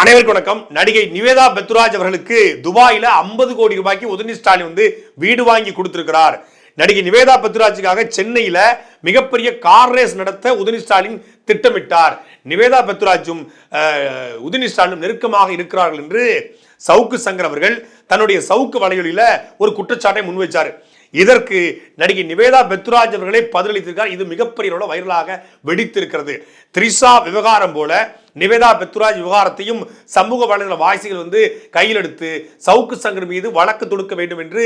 அனைவருக்கும் வணக்கம். நடிகை நிவேதா பெத்துராஜ் அவர்களுக்கு துபாயில 50 கோடி ரூபாய்க்கு உதயநிதி ஸ்டாலின் வந்து வீடு வாங்கி கொடுத்திருக்கிறார். நடிகை நிவேதா பெத்ராஜுக்காக சென்னையில மிகப்பெரிய கார் ரேஸ் நடத்த உதயநிதி ஸ்டாலின் திட்டமிட்டார். நிவேதா பெத்துராஜும் உதயநிதி ஸ்டாலினும் நெருக்கமாக இருக்கிறார்கள் என்று சவுக்கு சங்கர் அவர்கள் தன்னுடைய சவுக்கு வலையொலியில ஒரு குற்றச்சாட்டை முன்வைச்சார். இதற்கு நடிகை நிவேதா பெத்துராஜ் அவர்களே பதிலளித்திருக்கார். இது மிகப்பெரிய அளவுல வைரலாக வெடித்திருக்கிறது. த்ரிஷா விவகாரம் போல நிவேதா பெத்துராஜ் விவகாரத்தையும் சமூக வலைதள வாசிகள் வந்து கையில் எடுத்து சவுக்கு சங்கர் மீது வழக்கு தொடுக்க வேண்டும் என்று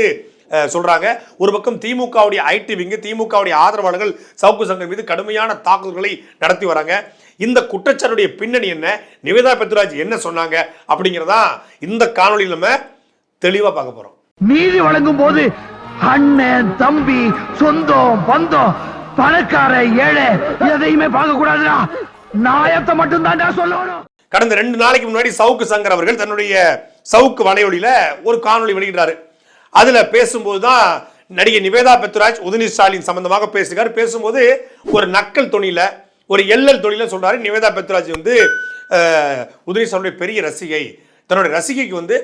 அஹ், சொல்றாங்க. ஒரு பக்கம் திமுகவுடைய ஐடி விங்கு திமுகவுடைய ஆதரவாளர்கள் சவுக்கு சங்கர் மீது கடுமையான தாக்குதல்களை நடத்தி வராங்க. இந்த குற்றச்சாட்டுடைய பின்னணி என்ன? நிவேதா பெத்துராஜ் என்ன சொன்னாங்க? அப்படிங்கிறதா இந்த காணொளியில் நம்ம தெளிவா பார்க்க போறோம். நீதி வழங்கும் போது அண்ணன் தம்பி சொந்தம் பந்தம் பணக்கார ஏழை எதையுமே பார்க்க கூடாதுடா நாயத்தை மட்டும் தான் சொல்லணும். கடந்த ரெண்டு நாளைக்கு முன்னாடி சவுக்கு சங்கர் அவர்கள் தன்னுடைய சவுக்கு வலையொலியில ஒரு காணொலி வெளியிடுறாரு. அதுல பேசும்போது தான் நடிகை நிவேதா பெத்ராஜ் உதயநிதி ஸ்டாலின் சம்பந்தமாக பேசுகிறார். பேசும்போது ஒரு நக்கல் தொனியில ஒரு எல்லல் தொனியில சொல்றாரு. நிவேதா பெத்ராஜ் வந்து அஹ், உதயநிதி ஸ்டாலினுடைய பெரிய ரசிகை. தன்னுடைய ரசிகைக்கு வந்து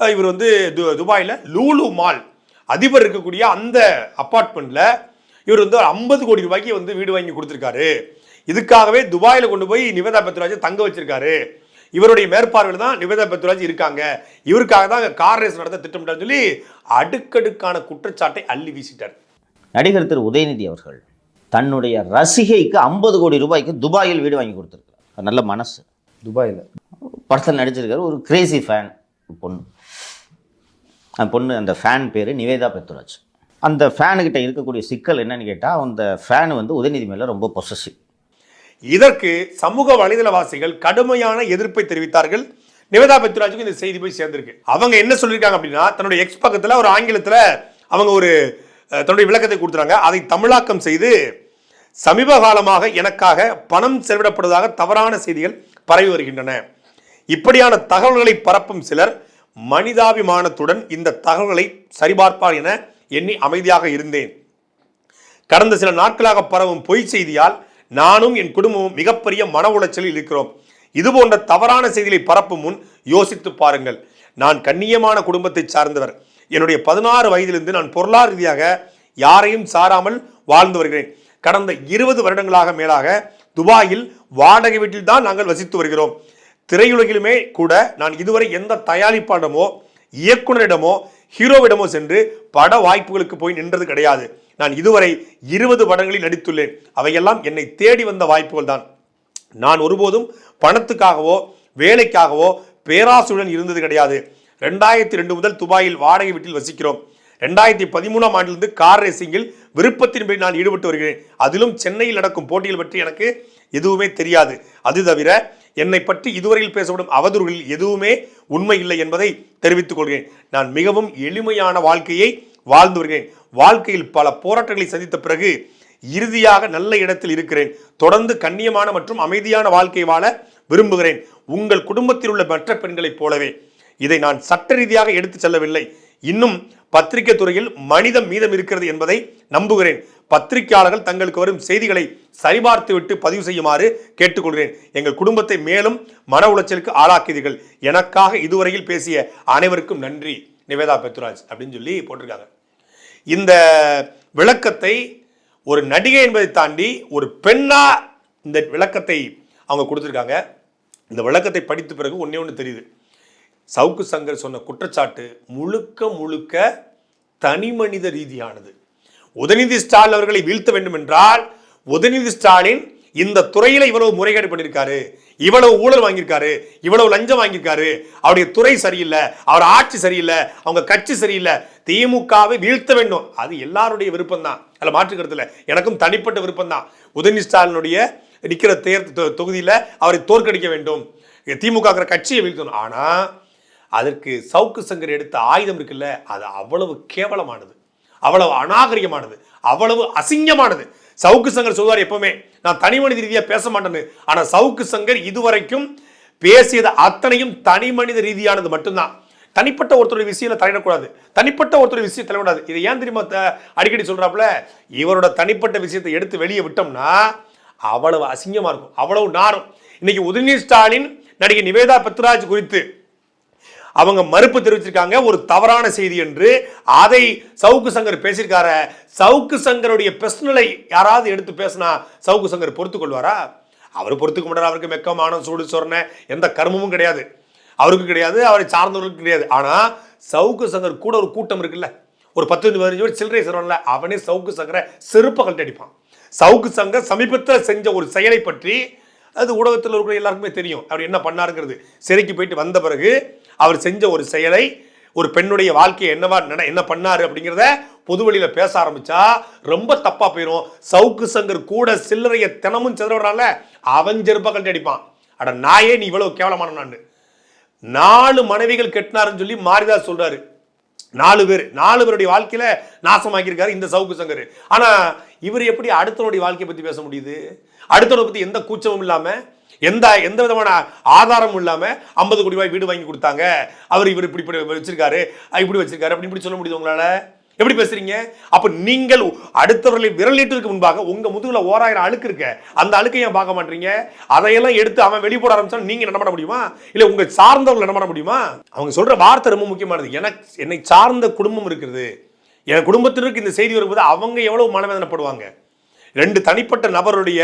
இவர் வந்து து- துபாயில லூலு மால் அதிபர் இருக்கக்கூடிய அந்த அப்பார்ட்மெண்ட்ல இவர் வந்து ஐம்பது கோடி ரூபாய்க்கு வந்து வீடு வாங்கி கொடுத்துருக்காரு. இதுக்காகவே துபாயில கொண்டு போய் நிவேதா பெத்ராஜை தங்க வச்சிருக்காரு. இவருடைய மேற்பார்வையில் தான் நிவேதா பெத்ராஜ் இருக்காங்க. இவருக்காக தான் கார் ரேஸ் நடத்த திட்டமிட்டார் சொல்லி அடுக்கடுக்கான குற்றச்சாட்டை அள்ளி வீசிட்டார். நடிகர் திரு உதயநிதி அவர்கள் தன்னுடைய ரசிகைக்கு ஐம்பது கோடி ரூபாய்க்கு துபாயில் வீடு வாங்கி கொடுத்துருக்காரு நல்ல மனசு. துபாயில். படத்தில் நடிச்சிருக்காரு. ஒரு கிரேசி ஃபேன் பொண்ணு. அந்த பொண்ணு அந்த ஃபேன் பேர் நிவேதா பெத்துராஜ். அந்த ஃபேனுக்கிட்ட இருக்கக்கூடிய சிக்கல் என்னன்னு கேட்டால் அந்த ஃபேன் வந்து உதயநிதி மேலே ரொம்ப பொசசிவ் இதற்கு சமூக வலைதளவாசிகள் கடுமையான எதிர்ப்பை தெரிவித்தார்கள். நிவேதா பெத்ராஜுக்கு இந்த செய்தி போய் சேர்ந்திருக்கு. அவங்க என்ன சொல்லியிருக்காங்க அப்படின்னா தன்னுடைய எக்ஸ் பக்கத்தில் ஒரு ஆங்கிலத்தில் அவங்க ஒரு தன்னுடைய விளக்கத்தை கொடுத்துறாங்க. அதை தமிழாக்கம் செய்து சமீப காலமாக எனக்காக பணம் செலவிடப்படுவதாக தவறான செய்திகள் பரவி வருகின்றன. இப்படியான தகவல்களை பரப்பும் சிலர் மனிதாபிமானத்துடன் இந்த தகவல்களை சரிபார்ப்பார் என எண்ணி அமைதியாக இருந்தேன். கடந்த சில நாட்களாக பரவும் பொய் செய்தியால் நானும் என் குடும்பமும் மிகப்பெரிய மன உளைச்சலில் இருக்கிறோம். இது போன்ற தவறான செய்திகளை பரப்பும் முன் யோசித்து பாருங்கள். நான் கண்ணியமான குடும்பத்தை சார்ந்தவர். என்னுடைய பதினாறு வயதிலிருந்து நான் பொருளாதார ரீதியாக யாரையும் சாராமல் வாழ்ந்து வருகிறேன். கடந்த இருபது வருடங்களாக மேலாக துபாயில் வாடகை வீட்டில் தான் நாங்கள் வசித்து வருகிறோம். திரையுலகிலுமே கூட நான் இதுவரை எந்த தயாரிப்பாடமோ இயக்குனரிடமோ ஹீரோவிடமோ சென்று பட வாய்ப்புகளுக்கு போய் நின்றது கிடையாது. நான் இதுவரை இருபது படங்களில் நடித்துள்ளேன். அவையெல்லாம் என்னை தேடி வந்த வாய்ப்புகள் தான் நான் ஒருபோதும் பணத்துக்காகவோ வேலைக்காகவோ பேராசுடன் இருந்தது கிடையாது. ரெண்டாயிரத்தி ரெண்டு முதல் துபாயில் வாடகை வீட்டில் வசிக்கிறோம். ரெண்டாயிரத்தி பதிமூணாம் ஆண்டிலிருந்து கார் ரேசிங்கில் விருப்பத்தின்படி நான் ஈடுபட்டு வருகிறேன். அதிலும் சென்னையில் நடக்கும் போட்டிகள் பற்றி எனக்கு எதுவுமே தெரியாது. அது தவிர என்னை பற்றி இதுவரையில் பேசப்படும் அவதூறுகளில் எதுவுமே உண்மை இல்லை என்பதை தெரிவித்துக் கொள்கிறேன். நான் மிகவும் எளிமையான வாழ்க்கையை வாழ்ந்து வருகிறேன். வாழ்க்கையில் பல போராட்டங்களை சந்தித்த பிறகு இறுதியாக நல்ல இடத்தில் இருக்கிறேன். தொடர்ந்து கண்ணியமான மற்றும் அமைதியான வாழ்க்கை வாழ விரும்புகிறேன். உங்கள் குடும்பத்தில் உள்ள மற்ற பெண்களைப் போலவே இதை நான் சட்ட ரீதியாக எடுத்துச் செல்லவில்லை. இன்னும் பத்திரிகை துறையில் மனிதம் மீதம் இருக்கிறது என்பதை நம்புகிறேன். பத்திரிகையாளர்கள் தங்களுக்கு வரும் செய்திகளை சரிபார்த்துவிட்டு பதிவு செய்யுமாறு கேட்டுக்கொள்கிறேன். எங்கள் குடும்பத்தை மேலும் மன உளைச்சலுக்கு ஆளாக்கியீர்கள். எனக்காக இதுவரையில் பேசிய அனைவருக்கும் நன்றி. நிவேதா பெத்ராஜ் அப்படின்னு சொல்லி போட்டிருக்காங்க. இந்த விளக்கத்தை ஒரு நடிகை என்பதை தாண்டி ஒரு பெண்ணா இந்த விளக்கத்தை அவங்க கொடுத்துருக்காங்க. இந்த விளக்கத்தை படித்த பிறகு ஒன்றே ஒன்று தெரியுது. சவுக்கு சங்கர் சொன்ன குற்றச்சாட்டு முழுக்க முழுக்க தனி மனித ரீதியானது. உதயநிதி ஸ்டாலின் அவர்களை வீழ்த்த வேண்டும் என்றால் உதயநிதி ஸ்டாலின் இந்த துறையில் இவ்வளவு முறைகேடு பண்ணியிருக்காரு இவ்வளவு ஊழல் வாங்கியிருக்காரு இவ்வளவு லஞ்சம் வாங்கியிருக்காரு அவருடைய துறை சரியில்லை அவர் ஆட்சி சரியில்லை அவங்க கட்சி சரியில்லை திமுகவை வீழ்த்த வேண்டும். அது எல்லாருடைய விருப்பம் தான் அதில் மாற்று எனக்கும் தனிப்பட்ட விருப்பம் தான் உதயநிதி ஸ்டாலினுடைய நிற்கிற தேர் தொ- அவரை தோற்கடிக்க வேண்டும். திமுக கட்சியை வீழ்த்தணும். ஆனால் அதற்கு சவுக்கு சங்கர் எடுத்த ஆயுதம் இருக்குல்ல அது அவ்வளவு கேவலமானது அவ்வளவு அநாகரிகமானது அவ்வளவு அசிங்கமானது. சவுக்கு சங்கர் சொல்வார் எப்பவுமே நான் தனி மனித ரீதியாக பேச மாட்டேன்னு. ஆனால் சவுக்கு சங்கர் இதுவரைக்கும் பேசியது அத்தனையும் தனி மனித ரீதியானது மட்டும்தான். தனிப்பட்ட ஒருத்தருடைய விஷயத்தில் தலையிடக்கூடாது. தனிப்பட்ட ஒருத்தருடைய விஷயம் தலையிடாது இதை ஏன் தெரியுமா அடிக்கடி சொல்கிறாப்புல இவரோட தனிப்பட்ட விஷயத்தை எடுத்து வெளியே விட்டோம்னா அவ்வளவு அசிங்கமாக இருக்கும் அவ்வளவு நாரும். இன்னைக்கு உதயநிதி ஸ்டாலின் நடிகை நிவேதா பத்ராஜ் குறித்து அவங்க மறுப்பு தெரிவிச்சிருக்காங்க. ஒரு தவறான செய்தி என்று. அதை சவுக்கு சங்கர் பேசியிருக்கார. சவுக்கு சங்கருடைய பிரச்சனை யாராவது எடுத்து பேசினா சவுக்கு சங்கர் பொறுத்துக்கொள்வாரா அவர் பொறுத்துக்க மாட்டார்? அவருக்கு மெக்கமான சூடு சொரண எந்த கர்மமும் கிடையாது. அவருக்கு கிடையாது அவரை சார்ந்தவர்களுக்கு கிடையாது. ஆனால் சவுக்கு சங்கர் கூட ஒரு கூட்டம் இருக்குல்ல. ஒரு பத்து பதினஞ்சு பேர் சில்லறை சிறுவன்ல அவனே சவுக்கு சங்கரை செருப்பை கழட்டி அடிப்பான். சவுக்கு சங்கர் சமீபத்தில் செஞ்ச ஒரு செயலை பற்றி அது ஊடகத்தில் இருக்கிற எல்லாருக்குமே தெரியும். அவர் என்ன பண்ணாருங்கிறது. சிறைக்கு போயிட்டு வந்த பிறகு அவர் செஞ்ச ஒரு செயலை ஒரு பெண்ணுடைய வாழ்க்கையை என்னவா என்ன பண்ணாரு அப்படிங்கிறத பொதுவெளியில பேச ஆரம்பிச்சா ரொம்ப தப்பா போயிடும் சவுக்கு சங்கர் கூட சில்லறைய தினமும் செதறவிடறான்ல அவன் செருப்ப கழட்டி அடிப்பான். அட நாயே நீ இவ்வளவு கேவலமான நான் நாலு மனைவிகள் கெட்டினாருன்னு சொல்லி மாரிதாஸ் சொல்றாரு. நாலு பேர் நாலு பேருடைய வாழ்க்கையில நாசமாக்கியிருக்காரு இந்த சவுக்கு சங்கர். ஆனா இவர் எப்படி அடுத்தவனுடைய வாழ்க்கையை பத்தி பேச முடியுது? அடுத்தவனை பத்தி எந்த கூச்சமும் இல்லாம எந்த எந்த விதமான ஆதாரமும் இல்லாமல் ஐம்பது கோடி ரூபாய் வீடு வாங்கி கொடுத்தாங்க. அவர் இவர் இப்படி இப்படி வச்சிருக்காரு இப்படி வச்சிருக்காரு அப்படி இப்படி சொல்ல முடியுது உங்களால்? எப்படி பேசுறீங்க? அப்ப நீங்கள் அடுத்தவர்களை விரலிட்டதுக்கு முன்பாக உங்க முதுகுல ஓராயிரம் அழுக்கு இருக்க. அந்த அழுக்கை ஏன் பார்க்க மாட்டீங்க? அதையெல்லாம் எடுத்து அவன் வெளிப்பட போட ஆரம்பிச்சா நீங்க என்ன பண்ண முடியுமா? இல்ல உங்க சார்ந்தவர்கள் என்ன பண்ண முடியுமா? அவங்க சொல்ற வார்த்தை ரொம்ப முக்கியமானது. எனக்கு என்னை சார்ந்த குடும்பம் இருக்கிறது என் குடும்பத்தினருக்கு இந்த செய்தி வரும்போது அவங்க எவ்வளவு மனவேதனைப்படுவாங்க? ரெண்டு தனிப்பட்ட நபருடைய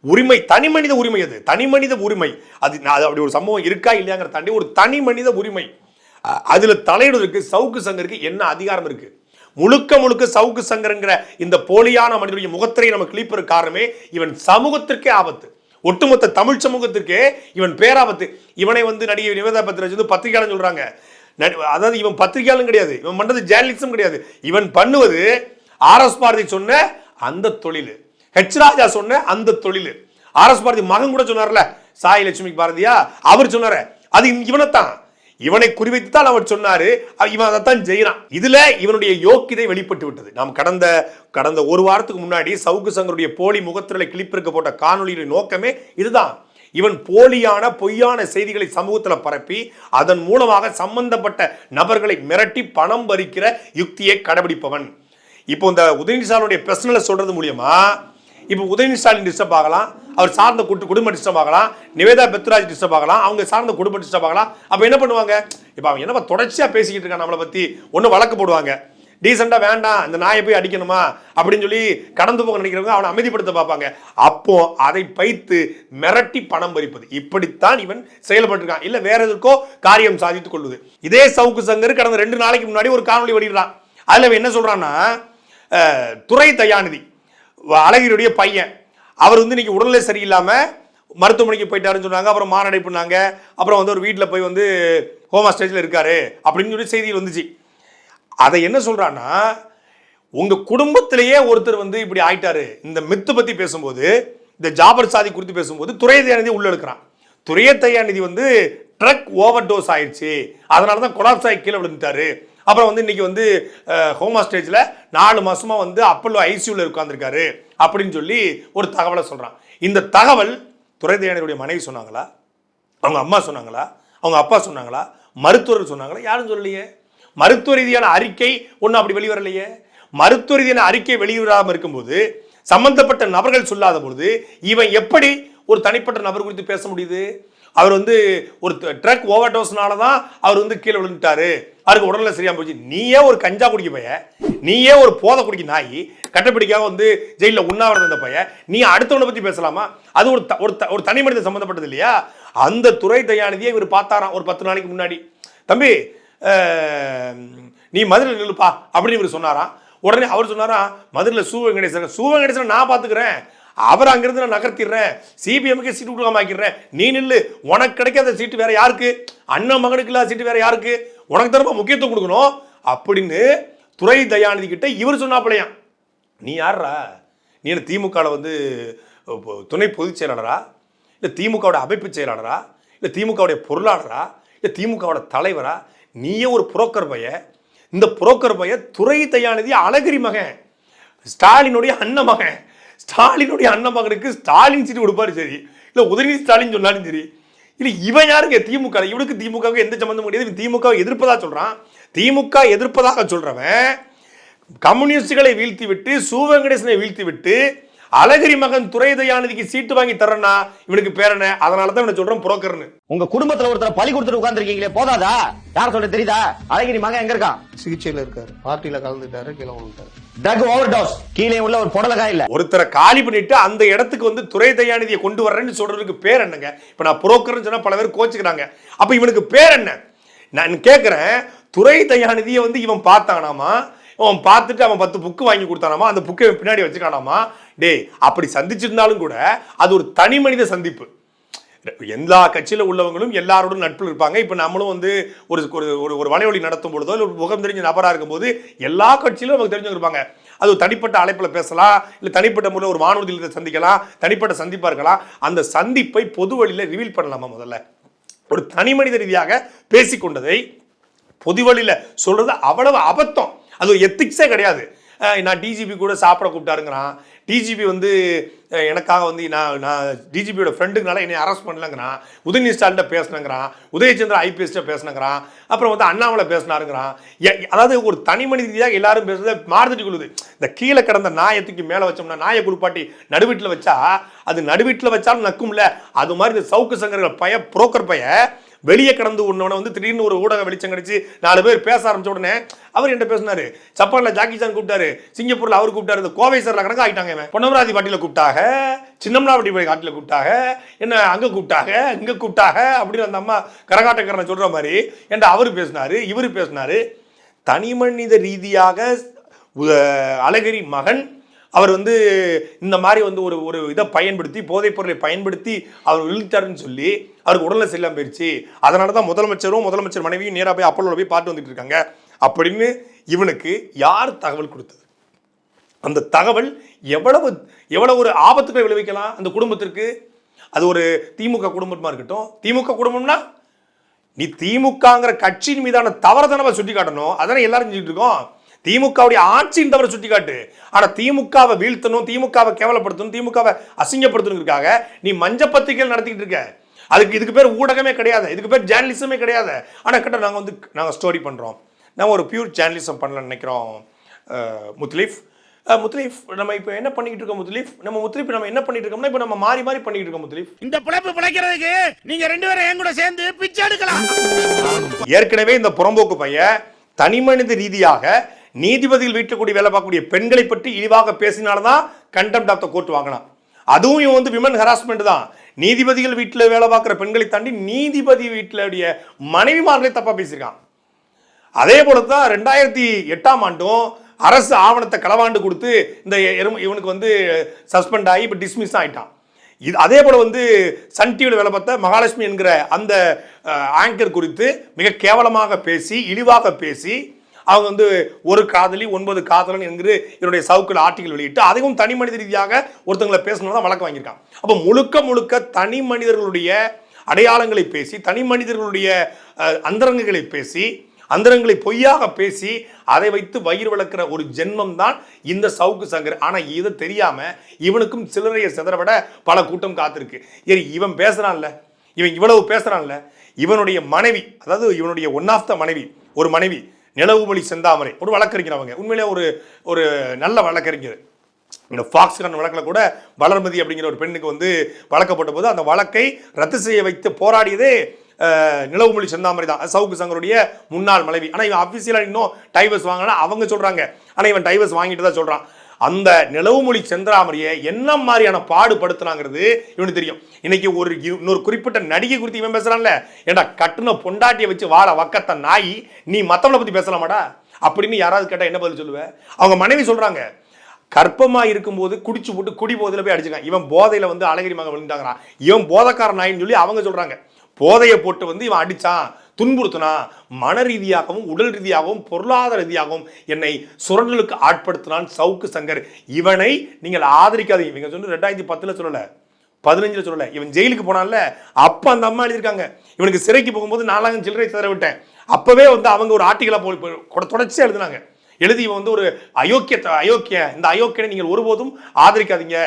உரிமை தனி மனித உரிமை அது. தனி மனித உரிமை. அது நான் அது அப்படி ஒரு சம்பவம் இருக்கா இல்லையாங்கிற தாண்டி ஒரு தனி மனித உரிமை. அதில் தலையிடுவதற்கு சவுக்கு சங்கருக்கு என்ன அதிகாரம் இருக்கு? முழுக்க முழுக்க சவுக்கு சங்கருங்கிற இந்த போலியான மனிதனுடைய முகத்திரை நம்ம கிழிப்பது காரணமே இவன் சமூகத்திற்கே ஆபத்து. ஒட்டுமொத்த தமிழ் சமூகத்திற்கே இவன் பேராபத்து. இவனை வந்து நடிகை நிவேதா பத்திரஜ் வந்து பத்திரிகையாளர் சொல்றாங்க. நடி- அதாவது இவன் பத்திரிகையாளரும் கிடையாது. இவன் பண்றது ஜேர்னலிசம் கிடையாது. இவன் பண்ணுவது ஆர்எஸ் பாரதி சொன்ன அந்த தொழில். ஹெச் ராஜா சொன்ன அந்த தொழில். ஆர்எஸ் பாரதி மகன் கூட சொன்னார்ல சாய் லட்சுமி பாரதியா? அவர் சொன்னாரு அது இவனைத்தான். இவனை குறிவைத்து தான் அவர் சொன்னாரு இவன் அதை தான் செய்யறான். இதுல இவனுடைய யோக்கியதை வெளிப்பட்டு விட்டது. நாம் கடந்த கடந்த ஒரு வாரத்துக்கு முன்னாடி சவுக்கு சங்கருடைய போலி முகத்திரலை கிளிப்பிருக்க போட்ட காணொலியின் நோக்கமே இதுதான். இவன் போலியான பொய்யான செய்திகளை சமூகத்தில் பரப்பி அதன் மூலமாக சம்பந்தப்பட்ட நபர்களை மிரட்டி பணம் பறிக்கிற யுக்தியை கடைபிடிப்பவன். இப்போ இந்த உதயநிதி சாருடைய பிரச்சனை சொல்றது மூலியமா இப்போ உதயநிதி ஸ்டாலின் டிஸ்டர்ப் ஆகலாம். அவர் சார்ந்த கூட்டு குடும்ப டிஸ்டர்ப் ஆகலாம். நிவேதா பெத்ராஜ் டிஸ்டர்ப் ஆகலாம். அவங்க சார்ந்த குடும்ப டிஸ்டர்ப் ஆகலாம். அப்போ என்ன பண்ணுவாங்க? இப்போ அவன் என்ன தொடர்ச்சியாக பேசிக்கிட்டு இருக்கான் நம்மளை பற்றி ஒன்று வழக்கு போடுவாங்க. டீசெண்டாக வேண்டாம். இந்த நாயை போய் அடிக்கணுமா? அப்படின்னு சொல்லி கடந்து போக நினைக்கிறவங்க அவனை அமைதிப்படுத்த பார்ப்பாங்க. அப்போ அதை பைத்து மிரட்டி பணம் பறிப்பது. இப்படித்தான் இவன் செயல்பட்டிருக்கான் இல்லை வேற எதற்கோ காரியம் சாதித்துக் கொள்வது இதே சவுக்கு சங்கர் கடந்த ரெண்டு நாளைக்கு முன்னாடி ஒரு காணொலி வெளியிடுறான். அதில் என்ன சொல்கிறான்னா துறை தயாநிதி. அழகினுடைய பையன். அவர் வந்து இன்னைக்கு உடல்நிலை சரியில்லாமல் மருத்துவமனைக்கு போயிட்டாருன்னு சொன்னாங்க. அப்புறம் மானடைப்புனாங்க அப்புறம் வந்து ஒரு வீட்டில் போய் வந்து ஹோமா ஸ்டேஜில் இருக்காரு அப்படின்னு சொல்லி செய்தியில் வந்துச்சு. அதை என்ன சொல்கிறான்னா உங்கள் குடும்பத்திலேயே ஒருத்தர் வந்து இப்படி ஆயிட்டாரு. இந்த மித்து பற்றி பேசும்போது இந்த ஜாபர் சாதி குறித்து பேசும்போது துறைய தயாநிதி உள்ள எடுக்கிறான் துறைய தயாநிதி வந்து ட்ரக் ஓவர் டோஸ் ஆயிடுச்சு அதனால தான் கொலாப்ஸ் ஆகி கீழே விழுந்துட்டாரு. அப்புறம் வந்து இன்னைக்கு வந்து ஹோமா ஸ்டேஜில் நாலு மாதமாக வந்து அப்பல்லோ ஐசியூவில் உட்காந்துருக்காரு அப்படின்னு சொல்லி ஒரு தகவலை சொல்கிறான் இந்த தகவல் துறை மனைவி சொன்னாங்களா? அவங்க அம்மா சொன்னாங்களா? அவங்க அப்பா சொன்னாங்களா? மருத்துவர்கள் சொன்னாங்களா? யாரும் சொல்லலையே. மருத்துவ ரீதியான அறிக்கை ஒன்றும் அப்படி வெளிவரலையே. மருத்துவ ரீதியான அறிக்கை வெளிவராமல் இருக்கும்போது சம்பந்தப்பட்ட நபர்கள் சொல்லாத பொழுது இவன் எப்படி ஒரு தனிப்பட்ட நபர் குறித்து பேச முடியுது? அவர் வந்து ஒரு ட்ரக் ஓவர் டோஸ்னால தான் அவர் வந்து கீழே விழுந்துட்டாரு. அவருக்கு உடல்நிலை சரியா போச்சு. நீயே ஒரு கஞ்சா குடிக்க பைய. நீயே ஒரு போதை குடிக்க நாய். கட்டப்பிடிக்காக வந்து ஜெயிலில் உண்ணாவிரதம் இருந்த பைய. நீ அடுத்தவனை பற்றி பேசலாமா? அது ஒரு த- ஒரு த- ஒரு தனி மனிதன் சம்மந்தப்பட்டது இல்லையா? அந்த துறை தயாநிதியை இவர் பார்த்தாராம் ஒரு பத்து நாளைக்கு முன்னாடி. தம்பி நீ மதுரையில் நில்லுப்பா அப்படின்னு இவர் சொன்னாராம். உடனே அவர் சொன்னாராம் மதுரையில் சூ வெங்கடேசன் சூ வெங்கடேசன் நான் பார்த்துக்கிறேன் அவர் அங்கிருந்து நான் நகர்த்திடுறேன். சிபிஎம்க்கு சீட்டு கொடுக்காம ஆக்கிடுறேன். நீ நில்லு. உனக்கு கிடைக்காத சீட்டு வேற யாருக்கு? அண்ணன் மகனுக்கு இல்லாத சீட்டு வேற யாருக்கு? உனக்கு தரப்ப முக்கியத்துவம் கொடுக்கணும்? அப்படின்னு துறை தயாநிதி கிட்ட இவர் சொன்னாப்பிலையா? நீ யார்ரா நீ என்ன திமுகவில் வந்து துணை பொதுச் செயலாளரா? இல்லை திமுகவோட அமைப்பு செயலாளரா? இல்லை திமுகவுடைய பொருளாளரா? இல்லை திமுகவோட தலைவரா? நீயே ஒரு புரோக்கர் பைய. இந்த புரோக்கர் பைய துறை தயாநிதி அழகிரி மகன். ஸ்டாலினுடைய அண்ணன் மகன். ஸ்டாலினுடைய அண்ணன் மகனுக்கு ஸ்டாலின் சீட்டு கொடுப்பாரு சரி. இல்லை உதயநிதி ஸ்டாலின் சொன்னாலும் சரி. இல்லை இவன் யாருங்க? திமுக. இவனுக்கு திமுகவுக்கு எந்த சம்மந்தம் கிடையாது. திமுக எதிர்ப்பதாக சொல்கிறான் திமுக எதிர்ப்பதாக சொல்கிறவன் கம்யூனிஸ்டுகளை வீழ்த்தி விட்டு சு. வீழ்த்தி விட்டு அழகிரி மகன் துரை தயாநிதிக்கு சீட்டு வாங்கி தரேன்னா இவனுக்கு பேர் என்ன? அதனால தான் இவனை சொல்றேன் புரோக்கர்னு. உங்க குடும்பத்துல ஒருத்தர பழி கொடுத்துட்டு உட்கார்ந்துருக்கீங்களே போதாதா? யார் சொல்ல தெரியுதா? அழகிரி மகன் எங்க இருக்கான்? சிகிச்சையில இருக்காரு. பார்ட்டியில கலந்துட்டாரு கீழே விழுந்துட்டாரு. ட்ரக் ஓவர் டோஸ் கீழே உள்ள ஒரு புடலகா இல்ல. ஒருத்தரை காலி பண்ணிட்டு அந்த இடத்துக்கு வந்து துரை தயாநிதியை கொண்டு வர்றேன்னு சொல்றதுக்கு பேர் என்னங்க? இப்ப நான் புரோக்கர்னு சொன்னா பல பேர் கோச்சுக்கிறாங்க. அப்ப இவனுக்கு பேர் என்ன? நான் கேட்கிறேன் துரை தயாநிதியை வந்து இவன் பார்த்தானாமா? அவன் பார்த்துட்டு அவன் பத்து புக்கு வாங்கி கொடுத்தானாமா? அந்த புக்கை பின்னாடி வச்சுக்கானாமா? டேய் அப்படி சந்திச்சிருந்தாலும் கூட அது ஒரு தனி மனித சந்திப்பு. எல்லா கட்சியில் உள்ளவங்களும் எல்லாரோடும் நட்பில் இருப்பாங்க. இப்போ நம்மளும் வந்து ஒரு ஒரு ஒரு ஒரு நடத்தும் பொழுதோ இல்லை ஒரு முகம் தெரிஞ்ச நபராக இருக்கும்போது எல்லா கட்சியிலும் நமக்கு தெரிஞ்சவங்க இருப்பாங்க. அது ஒரு தனிப்பட்ட அழைப்பில் பேசலாம் இல்லை தனிப்பட்ட முறையில் ஒரு வானூர்தியில் சந்திக்கலாம் தனிப்பட்ட சந்திப்பாக இருக்கலாம். அந்த சந்திப்பை பொது வழியில் ரிவீல் பண்ணலாமா முதல்ல? ஒரு தனி மனித ரீதியாக பேசிக்கொண்டதை பொது வழியில் சொல்கிறது அவ்வளவு அபத்தம். அது ஒரு எத்திக்ஸே கிடையாது. நான் டிஜிபி கூட சாப்பிட கூப்பிட்டாருங்கிறான். டிஜிபி வந்து எனக்காக வந்து நான் நான் டிஜிபியோட ஃப்ரெண்டுங்கனால என்னை அரெஸ்ட் பண்ணலங்கிறான். உதயநிதி ஸ்டாலின்ட்ட பேசினங்கிறான். உதயச்சந்திரன் ஐபிஎஸ்ட்ட பேசினங்கிறான். அப்புறம் வந்து அண்ணாமலை பேசினாருங்கிறான். எ- அதாவது ஒரு தனி மனிதியாக எல்லாரும் பேசுறத மாறுதட்டி கொள்ளுது. இந்த கீழே கிடந்த நாயத்துக்கு மேலே வச்சோம்னா நாயை குளிப்பாட்டி நடுவீட்டில் வச்சா அது நடுவீட்டில் வச்சாலும் நக்கும்ல. அது மாதிரி இந்த சவுக்கு சங்கர்கள் பய புரோக்கர் பைய வெளியே கடந்து உடனே வந்து திடீர்னு ஒரு ஊடக வெளிச்சம் கிடைச்சு நாலு பேர் பேச ஆரம்பிச்ச உடனே அவர் என்ன பேசினாரு? ஜப்பான்ல ஜாக்கி சான் கூப்பிட்டாரு. சிங்கப்பூர்ல அவர் கூப்பிட்டாரு. இந்த கோவை சார்ல கணக்கு ஆகிட்டாங்க இவன். பொன்னமராதி பாட்டில கூப்பிட்டாக சின்னம்னாவட்டி காட்டில கூப்பிட்டாக என்ன அங்க கூப்பிட்டாக இங்க கூப்பிட்டாக அப்படின்னு அந்த அம்மா கரகாட்டக்காரனை சொல்ற மாதிரி என்கிட்ட அவர் பேசினாரு? இவரு பேசினாரு. தனி மனித ரீதியாக அழகிரி மகன் அவர் வந்து இந்த மாதிரி வந்து ஒரு ஒரு இதை பயன்படுத்தி போதைப் பொருளை பயன்படுத்தி அவர் இழுத்தாருன்னு சொல்லி அவருக்கு உடல்நிலை சரியில்லாம போயிடுச்சு அதனால தான் முதலமைச்சரும் முதலமைச்சர் மனைவியும் நேராக போய் அப்பல்லோட போய் பார்த்து வந்துட்டு இருக்காங்க. அப்படின்னு இவனுக்கு யார் தகவல் கொடுத்தது? அந்த தகவல் எவ்வளவு எவ்வளவு ஒரு ஆபத்துக்களை விளைவிக்கலாம் அந்த குடும்பத்திற்கு? அது ஒரு திமுக குடும்பமாக இருக்கட்டும். திமுக குடும்பம்னா நீ திமுகங்கிற கட்சியின் மீதான தவறை தானே சுட்டி காட்டணும் அதானே எல்லாரும் செஞ்சுட்டு இருக்கோம். திமுகவுடைய ஆட்சியின் சுட்டி காட்டு ஆனா திமுகவை வீழ்த்தணும் திமுகவை கேவலப்படுத்தணும் திமுகவை அசிங்கப்படுத்தணுங்கிறதுக்காக நீ மஞ்ச பத்திரிகைகள் நடத்திக்கிட்டு இருக்க. அதுக்கு இதுக்கு பேர் ஊடகமே கிடையாது. இதுக்கு பேர் ஜேர்னலிசமே கிடையாது. ஆனா கிட்ட நாங்க வந்து நாங்க ஸ்டோரி பண்றோம். நாங்க ஒரு பியூர் ஜேர்னலிசம் பண்ணலாம்னு நினைக்கிறோம் முத்லீஃப் முத்லீஃப் நம்ம இப்போ என்ன பண்ணிக்கிட்டு இருக்கோம் முத்லீஃப் நம்ம முத்லீஃப் நம்ம என்ன பண்ணிட்டு இருக்கோம்னா இப்போ நம்ம மாறி மாறி பண்ணிக்கிட்டு இருக்கோம் முத்லீஃப் இந்த பிழைப்பு பிழைக்கிறதுக்கு நீங்க ரெண்டு பேரும் என் கூட சேர்ந்து பிச்சை எடுக்கலாம். ஏற்கனவே இந்த புறம்போக்கு பையன் தனிமனித ரீதியாக நீதிபதிகள் வீட்டில் கூடி வேலை பார்க்கக்கூடிய பெண்களை பற்றி இழிவாக பேசினால்தான் கண்டெம்ட் ஆஃப் த கோர்ட் வாங்கினான். அதுவும் இவன் வந்து விமன் ஹராஸ்மெண்ட் தான். நீதிபதிகள் வீட்டில் வேலை பார்க்குற பெண்களை தாண்டி நீதிபதி வீட்டிலுடைய மனைவிமார்களை தப்பாக பேசியிருக்கான். அதே போல தான் ரெண்டாயிரத்தி எட்டாம் ஆண்டும் அரசு ஆவணத்தை களவாண்டு கொடுத்து இந்த இவனுக்கு வந்து சஸ்பெண்ட் ஆகி இப்போ டிஸ்மிஸ் ஆகிட்டான் இது அதே போல் வந்து சன் டிவியில் வேலை பார்த்த மகாலட்சுமி என்கிற அந்த ஆங்கர் குறித்து மிக கேவலமாக பேசி இழிவாக பேசி அவங்க வந்து ஒரு காதலி ஒன்பது காதலன் என்கிற என்னுடைய சவுக்கில் ஆர்டிகல் வெளியிட்டு அதையும் தனி மனித ரீதியாக ஒருத்தங்களை பேசணும் தான் வழக்கு வாங்கியிருக்காங்க. அப்போ முழுக்க முழுக்க தனி மனிதர்களுடைய அடையாளங்களை பேசி தனி மனிதர்களுடைய அந்தரங்குகளை பேசி அந்தரங்களை பொய்யாக பேசி அதை வைத்து வயிறு வளர்க்கிற ஒரு ஜென்மம் தான் இந்த சவுக்கு சங்கர். ஆனால் இதை தெரியாமல் இவனுக்கும் சிலரைய சிதறவிட பல கூட்டம் காத்திருக்கு. ஏய் இவன் பேசுகிறான்ல இவன் இவ்வளவு பேசுகிறான்ல இவனுடைய மனைவி அதாவது இவனுடைய ஒன் ஆஃப் த மனைவி ஒரு மனைவி நிலவுமொழி செந்தாமரை. ஒரு வழக்கறிஞர் அவங்க. உண்மையிலே ஒரு ஒரு நல்ல வழக்கறிஞர். இந்த ஃபாக்ஸ்கான் வழக்கில் கூட வளர்மதி அப்படிங்கிற ஒரு பெண்ணுக்கு வந்து வழக்கப்பட்ட போது அந்த வழக்கை ரத்து செய்ய வைத்து போராடியதே நிலவுமொழி செந்தாமரை தான். சவுக்கு சங்கருடைய முன்னாள் மனைவி. ஆனால் இவன் அஃபிஷியலாக இன்னும் டைவர்ஸ் வாங்கினா அவங்க சொல்கிறாங்க ஆனால் இவன் டைவர்ஸ் வாங்கிட்டு தான் சொல்கிறான் அந்த நிலவுமொழி செந்தராமரியை என்ன மாதிரியான பாடுபடுத்துனாங்கிறது இவனுக்கு தெரியும். இன்னைக்கு ஒரு இன்னொரு குறிப்பிட்ட நடிகை குறித்து இவன் பேசுறான்ல. ஏன்டா கட்டுன பொண்டாட்டியை வச்சு வாழ வக்கத்த நாய் நீ மத்தவனை பத்தி பேசலாமாடா? அப்படின்னு யாராவது கேட்டா என்ன பதில் சொல்லுவேன் அவங்க மனைவி சொல்றாங்க கற்பமா இருக்கும்போது குடிச்சு போட்டு குடி போதில் போய் அடிச்சுக்கான் இவன் போதையில வந்து அழகிரி மகன் விழுந்தாங்கிறான் இவன் போதக்காரன் நாயின்னு சொல்லி அவங்க சொல்றாங்க. போதையை போட்டு வந்து இவன் அடிச்சான். துன்புறுத்தினா மன ரீதியாகவும் உடல் ரீதியாகவும் பொருளாதார ரீதியாகவும் என்னை சுரண்டலுக்கு ஆட்படுத்தினான் சவுக்கு சங்கர். இவனை நீங்கள் ஆதரிக்காதீங்க. இவங்க சொல்லி ரெண்டாயிரத்தி பத்தில் சொல்லலை பதினஞ்சில் சொல்லலை. இவன் ஜெயிலுக்கு போனான்ல அப்போ அந்த அம்மா எழுதியிருக்காங்க. இவனுக்கு சிறைக்கு போகும்போது நாலாயிரம் சில்லறை தர விட்டேன். அப்போவே வந்து அவங்க ஒரு ஆர்டிகலா போய் தொடர்ச்சியாக எழுதினாங்க எழுதுனாங்க. எழுதி இவன் வந்து ஒரு அயோக்கிய அயோக்கிய இந்த அயோக்கியனை நீங்கள் ஒருபோதும் ஆதரிக்காதீங்க.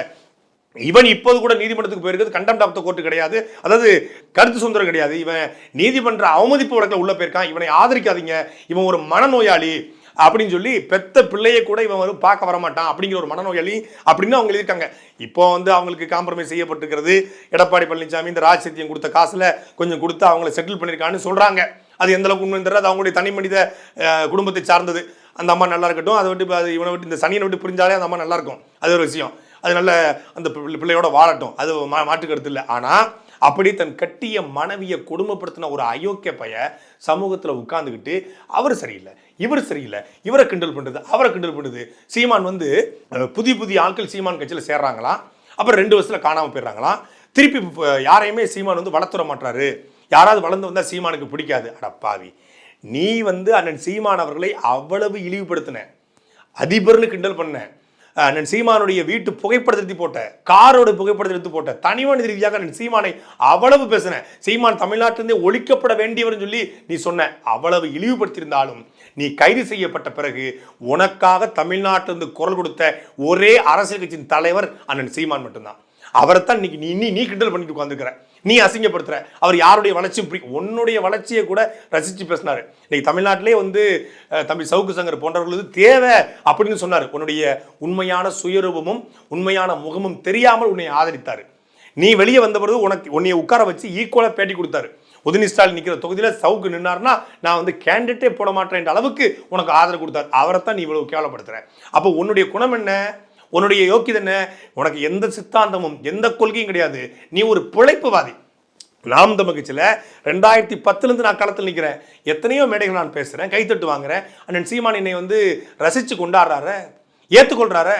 இவன் இப்போது கூட நீதிமன்றத்துக்கு போயிருக்கிறது கண்டெம்ட் ஆஃப் த கோர்ட்டு கிடையாது. அதாவது கருத்து சுதந்திரம் கிடையாது. இவன் நீதிமன்ற அவமதிப்பு வழக்கில் உள்ள போயிருக்கான். இவனை ஆதரிக்காதீங்க. இவன் ஒரு மனநோயாளி அப்படின்னு சொல்லி பெத்த பிள்ளையை கூட இவன் வந்து பார்க்க வரமாட்டான் அப்படிங்கிற ஒரு மனநோயாளி அப்படின்னு அவங்க எழுதியிருக்காங்க. இப்போ வந்து அவங்களுக்கு காம்ப்ரமைஸ் செய்யப்பட்டிருக்கிறது. எடப்பாடி பழனிசாமி இந்த ராஜ்சத்தியம் கொடுத்த காசில் கொஞ்சம் கொடுத்து அவங்கள செட்டில் பண்ணியிருக்கான்னு சொல்றாங்க. அது எந்த அளவுக்கு உண்மை தெரியாது அது அவங்களுடைய தனி மனித குடும்பத்தை சார்ந்தது. அந்த அம்மா நல்லா இருக்கட்டும். அதை விட்டு அது இவனை விட்டு இந்த சனியை விட்டு புரிஞ்சாலே அந்த அம்மா நல்லா இருக்கும். அது ஒரு விஷயம். அது நல்ல அந்த பிள்ளை- பிள்ளையோட வாழட்டும். அது மா- மாற்று இல்லை. ஆனால் அப்படி தன் கட்டிய மனைவியை கொடுமைப்படுத்தின ஒரு அயோக்கிய பைய சமூகத்தில் உட்காந்துக்கிட்டு அவர் சரியில்லை இவர் சரியில்லை இவரை கிண்டல் பண்ணுறது அவரை கிண்டல் பண்ணுது சீமான் வந்து புதிய புதிய ஆட்கள் சீமான் கட்சியில் சேர்றாங்களாம் அப்புறம் ரெண்டு வருஷத்தில் காணாமல் போயிடுறாங்களாம் திருப்பி யாரையுமே சீமான் வந்து வளர்த்துற மாட்டாரு யாராவது வளர்ந்து வந்தால் சீமானுக்கு பிடிக்காது. அடப்பாவி நீ வந்து அண்ணன் சீமான் அவர்களை அவ்வளவு இழிவுபடுத்தின. அதிபர்னு கிண்டல் பண்ணேன் அண்ணன் சீமானுடைய வீட்டு புகைப்படத்தை எடுத்து போட்ட காரோட புகைப்படத்தை எடுத்து போட்ட தனி மனித ரீதியாக அண்ணன் சீமானை அவ்வளவு பேசினேன். சீமான் தமிழ்நாட்டிலிருந்தே ஒழிக்கப்பட வேண்டியவர்னு சொல்லி நீ சொன்ன அவ்வளவு இழிவுபடுத்தியிருந்தாலும் நீ கைது செய்யப்பட்ட பிறகு உனக்காக தமிழ்நாட்டிலிருந்து குரல் கொடுத்த ஒரே அரசியல் கட்சியின் தலைவர் அண்ணன் சீமான் மட்டும்தான். அவரைத்தான் இன்னைக்கு நீ நீ நீ கிண்டல் பண்ணிட்டு உட்காந்துருக்கிற நீ அசிங்கப்படுத்துற. அவர் யாருடைய வளர்ச்சியும் பிடி உன்னுடைய வளர்ச்சியை கூட ரசித்து பேசினார். இன்னைக்கு தமிழ்நாட்டிலே வந்து தம்பி சவுக்கு சங்கர் போன்றவர்களுக்கு தேவை அப்படின்னு சொன்னார். உன்னுடைய உண்மையான சுயரூபமும் உண்மையான முகமும் தெரியாமல் உன்னை ஆதரித்தார். நீ வெளியே வந்த பிறகு உனக்கு உன்னைய உட்கார வச்சு ஈக்குவலாக பேட்டி கொடுத்தாரு. உதினி ஸ்டாலின் நிற்கிற தொகுதியில் சவுக்கு நின்னார்னா நான் வந்து கேண்டிடேட்டே போட மாட்டேன்ற அளவுக்கு உனக்கு ஆதரவு கொடுத்தாரு. தான் நீ இவ்வளவு கேவலப்படுத்துற. அப்போ உன்னுடைய குணம் என்ன? உன்னுடைய யோக்கியது என்ன? உனக்கு எந்த சித்தாந்தமும் எந்த கொள்கையும் கிடையாது. நீ ஒரு பிழைப்புவாதி. நாம் தமிழ் ரெண்டாயிரத்தி பத்துலேருந்து நான் களத்தில் நிற்கிறேன். எத்தனையோ மேடைகள் நான் பேசுகிறேன் கைத்தட்டு வாங்குறேன். அண்ணன் சீமான் என்னை வந்து ரசித்து கொண்டாடுறாரு ஏற்றுக்கொள்கிறாரு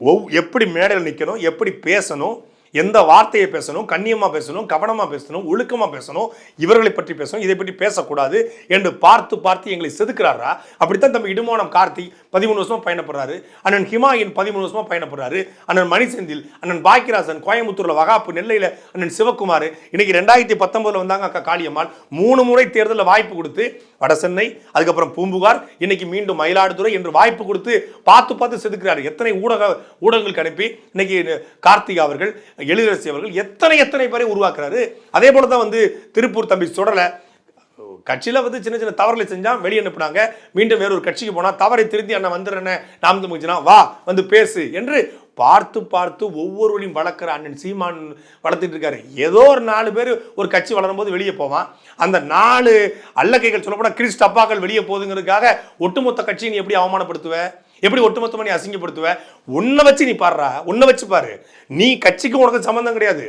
ஒவ் எப்படி மேடையில் நிற்கணும் எப்படி பேசணும் எந்த வார்த்தையை பேசணும் கண்ணியமாக பேசணும் கவனமாக பேசணும் ஒழுக்கமாக பேசணும் இவர்களை பற்றி பேசணும் இதை பற்றி பேசக்கூடாது என்று பார்த்து பார்த்து எங்களை செதுக்கிறாரா? அப்படித்தான் தம்பி இடுமோனம் கார்த்தி பதிமூணு வருஷமாக பயணப்படுறாரு. அண்ணன் ஹிமாயின் பதிமூணு வருஷமாக பயணப்படுறாரு. அண்ணன் மணிசெந்தில் அண்ணன் பாக்கியராசன் கோயம்புத்தூரில் வகாப்பு நெல்லையில் அண்ணன் சிவகுமார் இன்னைக்கு ரெண்டாயிரத்தி பத்தொன்பதில் வந்தாங்க அக்கா காளியம்மாள். மூணு முறை தேர்தலில் வாய்ப்பு கொடுத்து வட சென்னை அதுக்கப்புறம் பூம்புகார் இன்னைக்கு மீண்டும் மயிலாடுதுறை என்று வாய்ப்பு கொடுத்து பார்த்து பார்த்து செதுக்கிறார். எத்தனை ஊடக ஊடகங்களுக்கு அனுப்பி இன்னைக்கு கார்த்திகா அவர்கள் எழிலரசி அவர்கள் எத்தனை எத்தனை பேரை உருவாக்குறாரு. அதே போல தான் வந்து திருப்பூர் தம்பி சுடலை கட்சியில் வந்து சின்ன சின்ன தவறுகளை செஞ்சால் வெளியே அனுப்புனாங்க. மீண்டும் வேறொரு கட்சிக்கு போனால் தவறை திருத்தி அண்ணன் வந்துடுறேன்னு நாம் தமிழ்ச்சினா வா வந்து பேசு என்று பார்த்து பார்த்து ஒவ்வொருவரையும் வளர்க்குற அண்ணன் சீமான் வளர்த்துட்டு இருக்காரு. ஏதோ ஒரு நாலு பேர் ஒரு கட்சி வளரும் போது வெளியே போவான். அந்த நாலு அல்லக்கைகள் சொல்லப்போனால் கிறிஸ்ட் அப்பாக்கள் வெளியே போகுதுங்கிறதுக்காக ஒட்டுமொத்த கட்சியை நீ எப்படி அவமானப்படுத்துவ? எப்படி ஒட்டுமொத்தமாக நீ அசிங்கப்படுத்துவ? உன்னை வச்சு நீ பாடுறா? உன்னை வச்சு பாரு. நீ கட்சிக்கு உனக்கு சம்மந்தம் கிடையாது.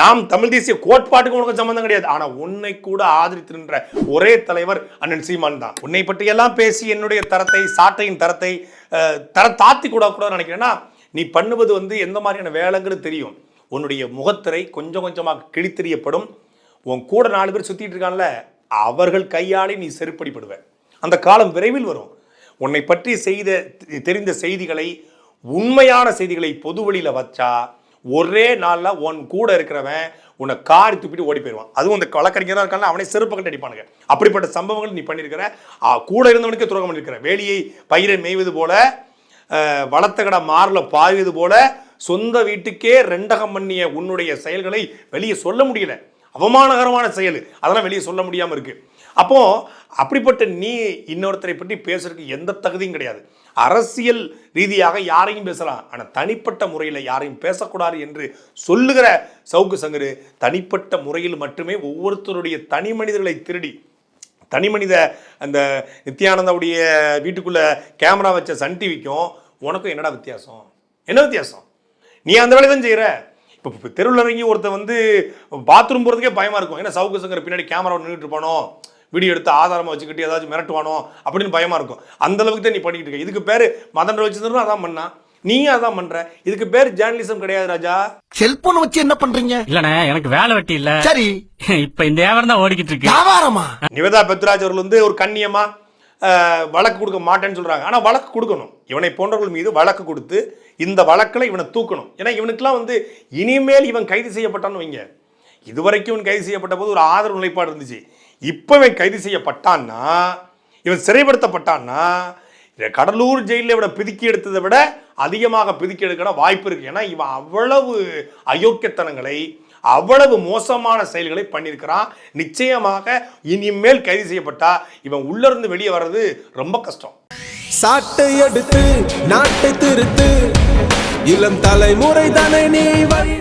நாம் தமிழ் தேசிய கோட்பாட்டுக்கு உனக்கு சம்பந்தம் கிடையாது. ஆனா உன்னை கூட ஆதரித்து நின்ற ஒரே தலைவர் அண்ணன் சீமான் தான். உன்னை பற்றி எல்லாம் பேசி என்னுடைய தரத்தை சாட்டையின் தரத்தை தர தாத்தி கூட கூட நினைக்கிறேன்னா நீ பண்ணுவது வந்து எந்த மாதிரியான வேலைங்கிறது தெரியும். உன்னுடைய முகத்திரை கொஞ்சம் கொஞ்சமாக கிழித்தெறியப்படும். உன் கூட நாலு பேர் சுத்திட்டு இருக்கான்ல அவர்கள் கையாலே நீ செருப்படிப்படுவ. அந்த காலம் விரைவில் வரும். உன்னை பற்றி செய்த தெரிந்த செய்திகளை உண்மையான செய்திகளை பொது வழியில் வச்சா ஒரே நாளில் உன் கூட இருக்கிறவன் உன்னை காரி துப்பிட்டு ஓடி போயிடுவான். அதுவும் இந்த வழக்கறிஞராக இருக்காங்க அவனை செருப்பு கட்டி அடிப்பானுங்க. அப்படிப்பட்ட சம்பவங்கள் நீ பண்ணியிருக்கிற. கூட இருந்தவனுக்கு துரோகம் பண்ணியிருக்கிற. வேலியை பயிரை மேய்வது போல வளர்த்த கடை மாறில் பாய்வது போல சொந்த வீட்டுக்கே ரெண்டகம் பண்ணிய உன்னுடைய செயல்களை வெளியே சொல்ல முடியல. அவமானகரமான செயல். அதெல்லாம் வெளியே சொல்ல முடியாமல் இருக்கு. அப்போது அப்படிப்பட்ட நீ இன்னொருத்தரை பற்றி பேசுறதுக்கு எந்த தகுதியும் கிடையாது. அரசியல் ரீதியாக யாரையும் பேசலாம். ஆனால் தனிப்பட்ட முறையில் யாரையும் பேசக்கூடாது என்று சொல்லுகிற சவுக்கு சங்கரு தனிப்பட்ட முறையில் மட்டுமே ஒவ்வொருத்தருடைய தனி மனிதர்களை திருடி தனி மனித அந்த நித்யானந்தாவுடைய வீட்டுக்குள்ளே கேமரா வச்ச சன் டிவிக்கும் உனக்கும் என்னடா வித்தியாசம்? என்ன வித்தியாசம்? நீ அந்த வேலை தான் செய்கிற இப்போ இப்போ தெருவில் இறங்கி ஒருத்தர் வந்து பாத்ரூம் போகிறதுக்கே பயமாக இருக்கும். ஏன்னா சவுக்கு சங்கர் பின்னாடி கேமரா நின்றுட்டு இருப்பானோ? வீடியோ எடுத்து ஆதாரமாக வச்சுக்கிட்டு ஏதாச்சும் மிரட்டுவானோ அப்படின்னு பயமாக இருக்கும். அந்த அளவுக்கு தான் நீ பண்ணிக்கிட்டு இருக்க. இதுக்கு பேர் மதன் ரவிச்சந்திரனும் அதான் பண்ணான் நீயும் அதான் பண்ற. இதுக்கு பேர் ஜேர்னலிசம் கிடையாது ராஜா. செல்போன் வச்சு என்ன பண்றீங்க? இல்லண்ணே எனக்கு வேலை வெட்டி இல்ல. சரி. இப்ப இந்த வியாபாரம் தான் ஓடிக்கிட்டு இருக்கு. வியாபாரமா? நிவேதா பெத்ராஜ் அவர்கள் வந்து ஒரு கண்ணியமா வழக்கு கொடுக்க மாட்டேன்னு சொல்றாங்க. ஆனா வழக்கு கொடுக்கணும். இவனை போன்றவர்கள் மீது வழக்கு கொடுத்து இந்த வழக்கில் இவனை தூக்கணும். ஏன்னா இவனுக்கெல்லாம் வந்து இனிமேல் இவன் கைது செய்யப்பட்டான்னு வைங்க. இதுவரைக்கும் இவன் கைது செய்யப்பட்ட போது ஒரு ஆதரவு நிலைப்பாடு இருந்துச்சு. இப்போ இவன் கைது செய்யப்பட்டான்னா இவன் சிறைப்படுத்தப்பட்டான்னா கடலூர் ஜெயிலில் இவனை பிதுக்கி எடுத்ததை விட அதிகமாக பிதுக்கி எடுக்கிற வாய்ப்பு இருக்குது ஏன்னா இவன் அவ்வளவு அயோக்கியத்தனங்களை அவ்வளவு மோசமான செயல்களை பண்ணியிருக்கிறான். நிச்சயமாக இனிமேல் கைது செய்யப்பட்டா இவன் உள்ளிருந்து வெளியே வர்றது ரொம்ப கஷ்டம். சாட்டை எடுத்து நாட்டை திருத்து இளம் தலைமுறை தானே நீ வழி